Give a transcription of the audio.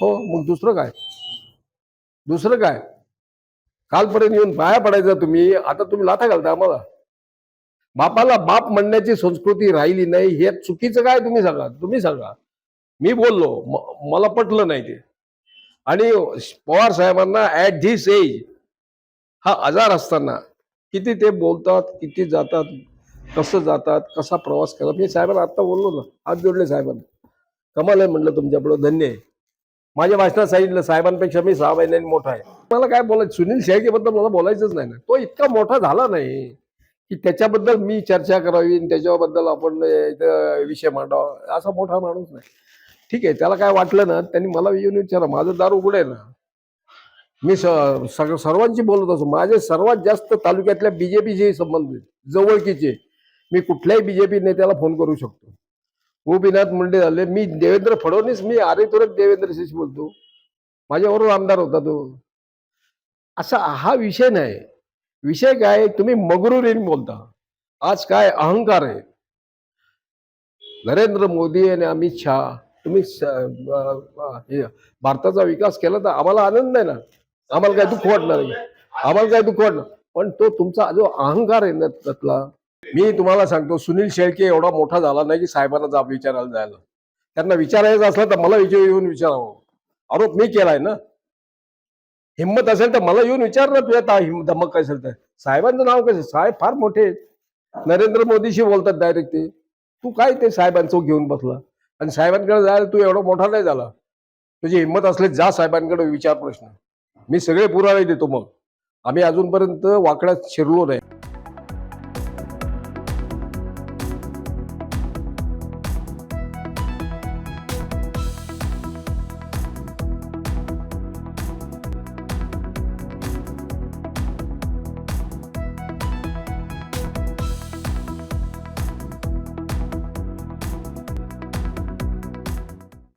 हो मग दुसरं काय? दुसरं काय? कालपर्यंत येऊन पाया पडायचं तुम्ही. आता तुम्ही लाथा घालता आम्हाला. बापाला बाप म्हणण्याची संस्कृती राहिली नाही हे चुकीचं काय तुम्ही सांगा? तुम्ही सांगा. मी बोललो म- मला पटलं नाही ते. आणि पवार साहेबांना ऍट धिस एज हा आजार असताना किती ते बोलतात किती जातात कसं जातात कसा प्रवास करतात मी साहेबांना आत्ता बोललो ना हात जोडले साहेबांना. कमाल आहे म्हणलं तुमच्याकडं धन्य आहे. माझ्या भाषणात सांगितलं साहेबांपेक्षा मी सहा महिन्यांनी मोठा आहे. मला काय बोलायचं? सुनील शेळकेबद्दल मला बोलायचंच नाही ना. तो इतका मोठा झाला नाही की त्याच्याबद्दल मी चर्चा करावी त्याच्याबद्दल आपण विषय मांडावा असा मोठा माणूस नाही. ठीक आहे त्याला काय वाटलं ना त्यांनी मला येऊन विचारा माझं दार उघड आहे ना. मी सर्वांशी बोलत असो माझे सर्वात जास्त तालुक्यातल्या बीजेपीशी संबंध आहेत, जवळकीचे मी कुठल्याही बीजेपी नेत्याला फोन करू शकतो. गोपीनाथ मुंडे झाले. मी देवेंद्र फडणवीस मी आरे देवेंद्र शेष बोलतो. माझ्याबरोबर आमदार होता तो. असा हा विषय नाही. विषय काय? तुम्ही मगरुरीन बोलता. आज काय अहंकार आहे? नरेंद्र मोदी आणि अमित शहा तुम्ही भारताचा विकास केला तर आम्हाला आनंद आहे ना? आम्हाला काय दुःख वाटणार नाही आम्हाला काय दुःख वाटणार? पण तो तुमचा जो अहंकार आहे ना त्यातला मी तुम्हाला सांगतो सुनील शेळके एवढा मोठा झाला नाही की साहेबांना जाब विचारायला जायला. त्यांना विचारायचं असलं तर मला विचार येऊन विचारावं. आरोप मी केलाय ना? हिंमत असेल तर मला येऊन विचार ना तुझ्या ता- धमक काय असेल तर. साहेबांचं नाव कसं? साहेब फार मोठे नरेंद्र मोदीशी बोलतात डायरेक्ट ते. तू काय ते साहेबांचं घेऊन बसला? आणि साहेबांकडे जायला तू एवढा मोठा नाही झाला. तुझी हिंमत असले जा साहेबांकडे विचार प्रश्न. मी सगळे पुरावे देतो मग. आम्ही अजूनपर्यंत वाकड्यात शिरलो नाही.